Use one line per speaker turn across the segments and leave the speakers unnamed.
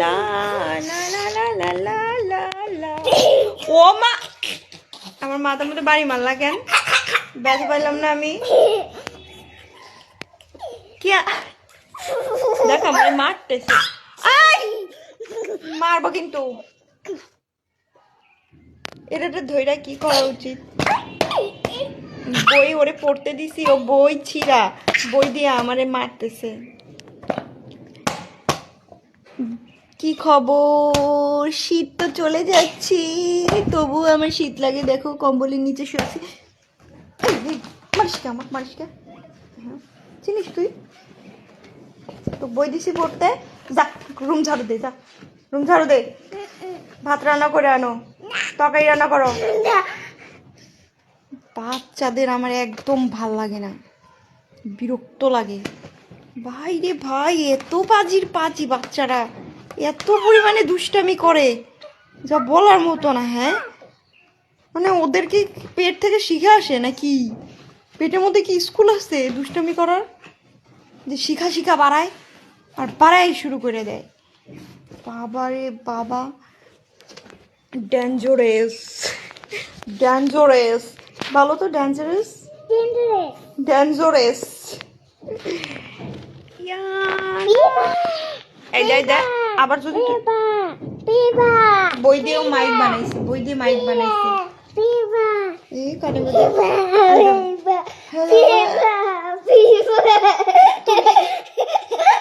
লা লা লা লা ও মা! আমার মাথার মধ্যে বাড়ি মারলা কেন? পাইলাম না আমি। দেখ, আমার মারতেছে। মারবো কিন্তু। এটা ধৈরা কি করা উচিত? বই ওরে পড়তে দিছি ও বই ছিঁড়া। বই দিয়ে আমারে মারতেছে। কি খবর? শীত তো চলে যাচ্ছি তবু আমার শীত লাগে। দেখো কম্বলের নিচে শুয়েছি মারিসকে আমার মারিসকে হ্যাঁ, চিনিস তুই? তো বই দিছি পড়তে। যা রুম ঝাড়ু দে যা। রুম ঝাড়ু দে। ভাত রান্না করে আনো। তরকারি রান্না করো। বাচ্চাদের আমার একদম ভালো লাগে না। বিরক্ত লাগে। ভাই রে ভাই এত পাজির পাজি বাচ্চারা। এত পরিমাণে দুষ্টামি করে যা বলার মতো না হ্যাঁ? মানে ওদেরকে পেট থেকে শিখে আসে নাকি? পেটের মধ্যে কি স্কুল আছে দুষ্টামি করার? যে শিখা শিখা বাড়ায় আর বাড়াই শুরু করে দেয়। বাবা রে বাবা ডেঞ্জারেস ডেঞ্জারেস বলো তো ডেঞ্জারেস ডেঞ্জারেস এই দেখ দেখ। আবার যদি বই দিয়েও মাইক বানাইছে বই দিয়ে মাইক বানাইছে।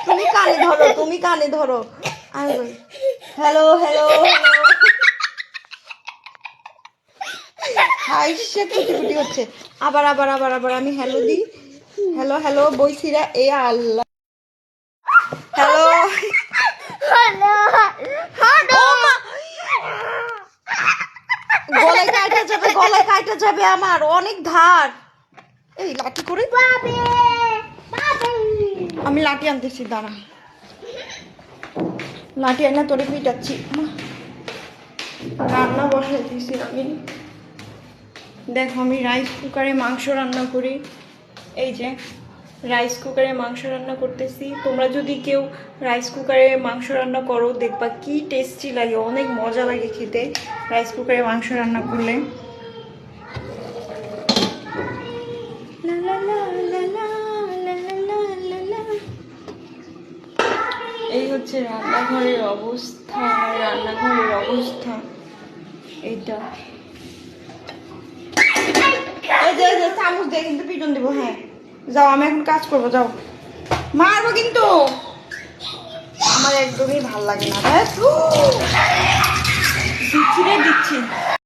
তুমি কানে ধরো তুমি কানে ধরো। হ্যালো হ্যালো হাই সে কুটি হচ্ছে। আবার আবার আবার আবার আমি হ্যালো দিই। হ্যালো হ্যালো বইছিরা এ আল্লাহ। হ্যালো। গলায় কাটা যাবে আমার অনেক ধার। এই লাঠি করে। আমি লাঠি আনতেছি দাঁড়া। লাঠি আনা তোরে পিটাচ্ছি। রান্না বসাইতেছি আমি। দেখো আমি রাইস কুকারে মাংস রান্না করি। এই যে রাইস কুকারে মাংস রান্না করতেছি। তোমরা যদি কেউ রাইস কুকারে মাংস রান্না করো দেখবা কি টেস্টি লাগে অনেক মজা লাগে খেতে। রাইস কুকারে মাংস রান্না করলে। এই হচ্ছে রান্নাঘরের অবস্থা রান্নাঘরের অবস্থা। এইটা। চামচ দিয়ে কিন্তু পিটন দেবো হ্যাঁ। যাও, আমি এখন কাজ করব, যাও। মারবো কিন্তু। আমার একদমই ভালো লাগে না, দেখ।